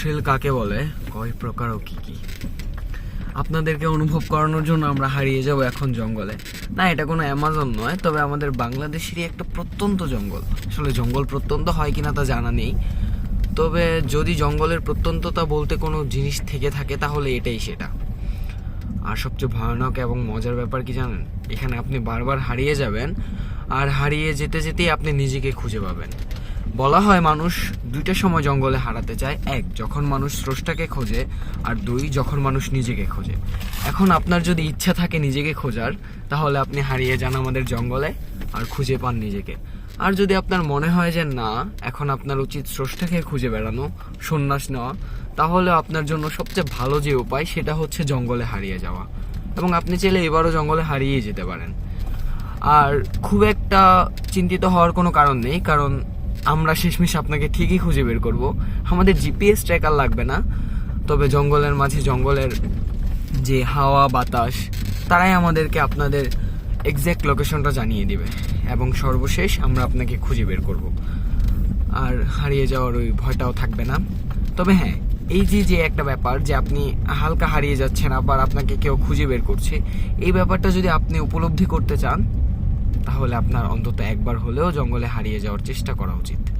Thrill কাকে বলে? কয় প্রকার ও কি কি? আপনাদেরকে অনুভব করানোর জন্য আমরা হারিয়ে যাব এখন জঙ্গলে। না, এটা কোনো অ্যামাজন নয়, তবে আমাদের বাংলাদেশেরই একটা প্রত্যন্ত জঙ্গল। আসলে জঙ্গল প্রত্যন্ত হয় কিনা তা জানা নেই। তবে যদি জঙ্গলের প্রত্যন্ততা বলতে কোনো জিনিস থেকে থাকে, তাহলে এটাই সেটা। আর সবচেয়ে ভয়ানক এবং মজার ব্যাপার কি জানেন? এখানে আপনি বারবার হারিয়ে যাবেন, আর হারিয়ে যেতে যেতেই আপনি নিজেকে খুঁজে পাবেন। বলা হয় মানুষ দুইটা সময় জঙ্গলে হারাতে চায়। এক, যখন মানুষ স্রষ্টাকে খোঁজে, আর দুই, যখন মানুষ নিজেকে খোঁজে। এখন আপনার যদি ইচ্ছা থাকে নিজেকে খোঁজার, তাহলে আপনি হারিয়ে যান আমাদের জঙ্গলে, আর খুঁজে পান নিজেকে। আর যদি আপনার মনে হয় যে না, এখন আপনার উচিত স্রষ্টাকে খুঁজে বেড়ানো, সন্ন্যাস নেওয়া, তাহলে আপনার জন্য সবচেয়ে ভালো যে উপায়, সেটা হচ্ছে জঙ্গলে হারিয়ে যাওয়া। এবং আপনি চাইলে এবারও জঙ্গলে হারিয়ে যেতে পারেন। আর খুব একটা চিন্তিত হওয়ার কোনো কারণ নেই, কারণ আমরা শেষমেশ আপনাকে ঠিকই খুঁজে বের করব। আমাদের জিপিএস ট্র্যাকার লাগবে না, তবে জঙ্গলের মাঝে জঙ্গলের যে হাওয়া, বাতাস, তারাই আমাদেরকে আপনাদের এক্স্যাক্ট লোকেশনটা জানিয়ে দিবে। এবং সর্বশেষ আমরা আপনাকে খুঁজে বের করব। আর হারিয়ে যাওয়ার ওই ভয়টাও থাকবে না। তবে হ্যাঁ এই যে যে একটা ব্যাপার যে আপনি হালকা হারিয়ে যাচ্ছেন আবার আপনাকে কেউ খুঁজে বের করছে, এই ব্যাপারটা যদি আপনি উপলব্ধি করতে চান তাহলে আপনার অন্তত একবার হলেও জঙ্গলে হারিয়ে যাওয়ার চেষ্টা করা উচিত।